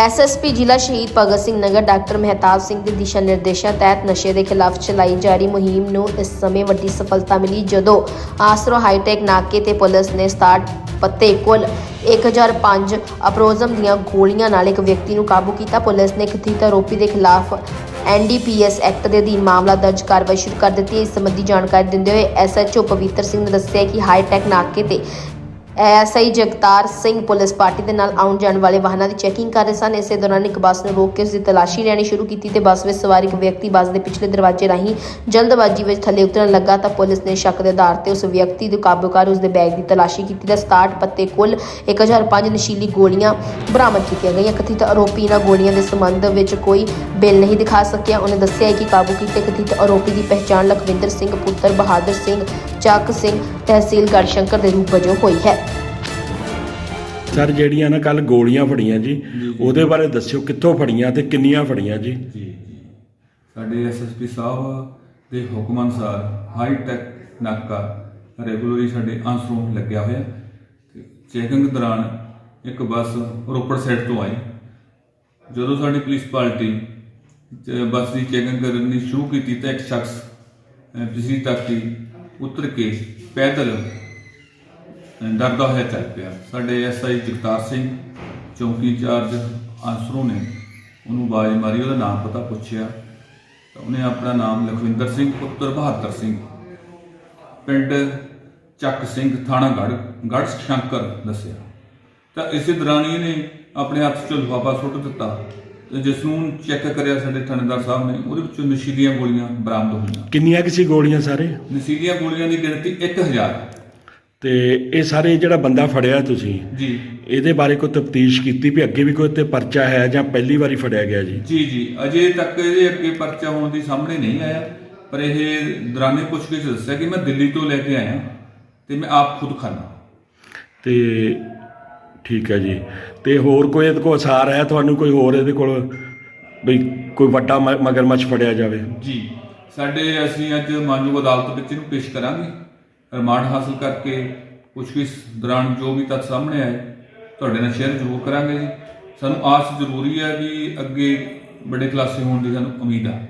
SSP ਜ਼ਿਲ੍ਹਾ Shaheed Bhagat Singh Nagar doctor Mehtab Singh ਦੇ ਦਿਸ਼ਾ ਨਿਰਦੇਸ਼ਾਂ ਤਹਿਤ ਨਸ਼ੇ ਦੇ ਖਿਲਾਫ ਚਲਾਈ ਜਾ ਰਹੀ ਮੁਹਿੰਮ ਨੂੰ ਇਸ ਸਮੇਂ ਵੱਡੀ ਸਫਲਤਾ ਮਿਲੀ ਜਦੋਂ ਆਸਰੋ ਹਾਈਟੈਕ ਨਾਕੇ ਤੇ ਪੁਲਿਸ ਨੇ 67 ਪੱਤੇ ਕੁੱਲ 1005 ਅਪਰੋਜ਼ਮ ਦੀਆਂ ਗੋਲੀਆਂ ਨਾਲ ਇੱਕ ਵਿਅਕਤੀ ਨੂੰ ਕਾਬੂ ਕੀਤਾ। ਪੁਲਿਸ ਨੇ ਕਥਿਤ ਆਰੋਪੀ ਦੇ ਖਿਲਾਫ ਐਨਡੀਪੀਐਸ ਐਕਟ ਦੇ ਅਧੀਨ ਮਾਮਲਾ ਦਰਜ ਕਾਰਵਾਈ ਸ਼ੁਰੂ ਕਰ ਦਿੱਤੀ ਹੈ। ਇਸ ਸੰਬੰਧੀ ਜਾਣਕਾਰੀ ਦਿੰਦੇ ਹੋਏ ਐਸਐਚਓ ਪਵਿੱਤਰ ਸਿੰਘ ਨੇ ਦੱਸਿਆ ਕਿ ਹਾਈਟੈਕ ਨਾਕੇ ਤੇ SI Jagtar Singh police party ਦੇ ਨਾਲ ਆਉਣ ਜਾਣ ਵਾਲੇ ਵਾਹਨਾਂ ਦੀ ਚੈਕਿੰਗ ਕਰ ਰਹੇ ਸਨ। ਇਸੇ ਦੌਰਾਨ ਇੱਕ ਬੱਸ ਨੂੰ ਰੋਕ ਕੇ ਉਸ ਦੀ ਤਲਾਸ਼ੀ ਲੈਣੀ ਸ਼ੁਰੂ ਕੀਤੀ ਤੇ ਬੱਸ ਵਿੱਚ ਸਵਾਰ ਇੱਕ ਵਿਅਕਤੀ ਬੱਸ ਦੇ ਪਿਛਲੇ ਦਰਵਾਜ਼ੇ ਰਾਹੀਂ ਜਲਦਬਾਜ਼ੀ ਵਿੱਚ ਥੱਲੇ ਉਤਰਨ ਲੱਗਾ ਤਾਂ ਪੁਲਿਸ ਨੇ ਸ਼ੱਕ ਦੇ ਆਧਾਰ ਤੇ ਉਸ ਵਿਅਕਤੀ ਨੂੰ ਕਾਬੂ ਕਰ ਉਸ ਦੇ ਬੈਗ ਦੀ ਤਲਾਸ਼ੀ ਕੀਤੀ ਤਾਂ 67 ਪੱਤੇ ਕੁੱਲ 1005 ਨਸ਼ੀਲੀ ਗੋਲੀਆਂ ਬਰਾਮਦ ਕੀਤੀਆਂ ਗਈਆਂ। ਕਥਿਤ ਆਰੋਪੀ ਇਹਨਾਂ ਗੋਲੀਆਂ ਦੇ ਸੰਬੰਧ ਵਿੱਚ ਕੋਈ ਬਿੱਲ ਨਹੀਂ ਦਿਖਾ ਸਕਿਆ। ਉਹਨੇ ਦੱਸਿਆ ਕਿ ਕਾਬੂ ਕੀਤੇ ਕਥਿਤ ਆਰੋਪੀ ਦੀ ਪਹਿਚਾਣ ਲਖਵਿੰਦਰ ਸਿੰਘ ਪੁੱਤਰ ਬਹਾਦਰ ਸਿੰਘ ਚੱਕ ਸਿੰਘ ਤਹਿਸੀਲ ਗੜਸ਼ੰਕਰ ਦੇ ਰੂਪ ਵਜੋਂ ਹੋਈ ਹੈ। ਸਰ ਜਿਹੜੀਆਂ ਨਾ ਕੱਲ ਗੋਲੀਆਂ ਫੜੀਆਂ ਜੀ ਉਹਦੇ ਬਾਰੇ ਦੱਸਿਓ ਕਿੱਥੋਂ ਫੜੀਆਂ ਤੇ ਕਿੰਨੀਆਂ ਫੜੀਆਂ ਜੀ? ਸਾਡੇ ਐਸਐਸਪੀ ਸਾਹਿਬ ਦੇ ਹੁਕਮ ਅਨੁਸਾਰ ਹਾਈ ਟੈਕ ਨਾਕਾ ਰੈਗੂਲਰੀ ਸਾਡੇ ਅੰਸਰੋਂ ਲੱਗਿਆ ਹੋਇਆ। ਤੇ ਚੈਕਿੰਗ ਦੌਰਾਨ ਇੱਕ ਬੱਸ ਰੋਪੜ ਸਾਈਡ ਤੋਂ ਆਈ। ਜਦੋਂ ਸਾਡੀ ਪੁਲਿਸ ਪਾਰਟੀ ਬੱਸ ਦੀ ਚੈਕਿੰਗ ਕਰਨੀ ਸ਼ੁਰੂ ਕੀਤੀ ਤਾਂ ਇੱਕ ਸ਼ਖਸ ਪਿਛਲੀ ਤੱਕੀ ਉਤਰ ਕੇ ਪੈਦਲ ਡਰਦਾ ਹੋਇਆ ਚੱਲ ਪਿਆ। ਸਾਡੇ ਐਸਆਈ ਜਗਤਾਰ ਸਿੰਘ, ਚੌਂਕੀ ਇੰਚਾਰਜ ਆਸਰੋ ਨੇ ਉਹਨੂੰ ਆਵਾਜ਼ ਮਾਰੀ, ਉਹਦਾ ਨਾਮ ਪਤਾ ਪੁੱਛਿਆ। ਤਾਂ ਉਹਨੇ ਆਪਣਾ ਨਾਮ ਲਖਵਿੰਦਰ ਸਿੰਘ, ਪੁੱਤਰ ਬਹਾਦਰ ਸਿੰਘ। ਪਿੰਡ ਚੱਕ ਸਿੰਘ ਥਾਣਾ ਗੜ ਗੜ ਸ਼ੰਕਰ ਦੱਸਿਆ। ਤਾਂ ਇਸੇ ਦੌਰਾਨ ਹੀ ਇਹਨੇ ਆਪਣੇ ਹੱਥ 'ਚੋਂ ਲਿਫਾਫਾ ਸੁੱਟ ਦਿੱਤਾ। ਤੇ ਜਿਸ ਨੂੰ ਚੈੱਕ ਕਰਿਆ ਸਾਡੇ ਥਾਣੇਦਾਰ ਸਾਹਿਬ ਨੇ ਉਹਦੇ ਵਿੱਚੋਂ ਨਸ਼ੀਲੀਆਂ ਗੋਲੀਆਂ ਬਰਾਮਦ ਹੋਈਆਂ। ਕਿੰਨੀਆਂ ਕਿਸੇ ਗੋਲੀਆਂ ਸਾਰੇ? ਨਸ਼ੀਲੀਆਂ ਗੋਲੀਆਂ ਦੀ ਗਿਣਤੀ 1000 ਤੇ ਇਹ ਸਾਰੇ ਜਿਹੜਾ ਬੰਦਾ ਫੜਿਆ ਤੁਸੀਂ ਜੀ। ਇਹਦੇ ਬਾਰੇ ਕੋਈ ਤਫਤੀਸ਼ ਕੀਤੀ ਵੀ ਅੱਗੇ ਵੀ ਕੋਈ ਤੇ ਪਰਚਾ ਹੈ ਜਾਂ ਪਹਿਲੀ ਵਾਰੀ ਫੜਿਆ ਗਿਆ ਜੀ? ਜੀ ਜੀ। ਅਜੇ ਤੱਕ ਇਹਦੇ ਅੱਗੇ ਪਰਚਾ ਹੋਣ ਦੀ ਸਾਹਮਣੇ ਨਹੀਂ ਆਇਆ ਪਰ ਇਹ ਦੌਰਾਨੇ ਪੁੱਛਗਿੱਛ ਦੱਸਿਆ ਕਿ ਮੈਂ ਦਿੱਲੀ ਤੋਂ ਲੈ ਕੇ ਆਇਆ ਤੇ ਮੈਂ ਆਪ ਖੁਦ ਖਾਣਾ ਤੇ ਠੀਕ ਹੈ ਜੀ। ਤੇ ਹੋਰ ਕੋਈ ਇਹਦੇ ਕੋਲ ਅਸਾਰ ਹੈ? ਤੁਹਾਨੂੰ ਕੋਈ ਹੋਰ ਇਹਦੇ ਕੋਲ ਵੀ ਕੋਈ ਵੱਡਾ ਮ- ਮਗਰਮੱਛ ਫੜਿਆ ਜਾਵੇ? ਜੀ। ਸਾਡੇ ਅਸੀਂ ਅੱਜ ਮਾਨਯੋਗ ਅਦਾਲਤ ਵਿੱਚ ਇਹਨੂੰ ਪੇਸ਼ ਕਰਾਂਗੇ। ਰਿਮਾਂਡ ਹਾਸਲ ਕਰਕੇ ਪੁੱਛਗਿੱਛ ਦੌਰਾਨ ਜੋ ਵੀ ਤੱਥ ਸਾਹਮਣੇ ਆਏ, ਤੁਹਾਡੇ ਨਾਲ ਸ਼ੇਅਰ ਜ਼ਰੂਰ ਕਰਾਂਗੇ ਜੀ। ਸਾਨੂੰ ਆਸ ਜ਼ਰੂਰੀ ਹੈ ਵੀ ਅੱਗੇ ਵੱਡੇ ਖੁਲਾਸੇ ਹੋਣ ਦੀ ਸਾਨੂੰ ਉਮੀਦ ਆ।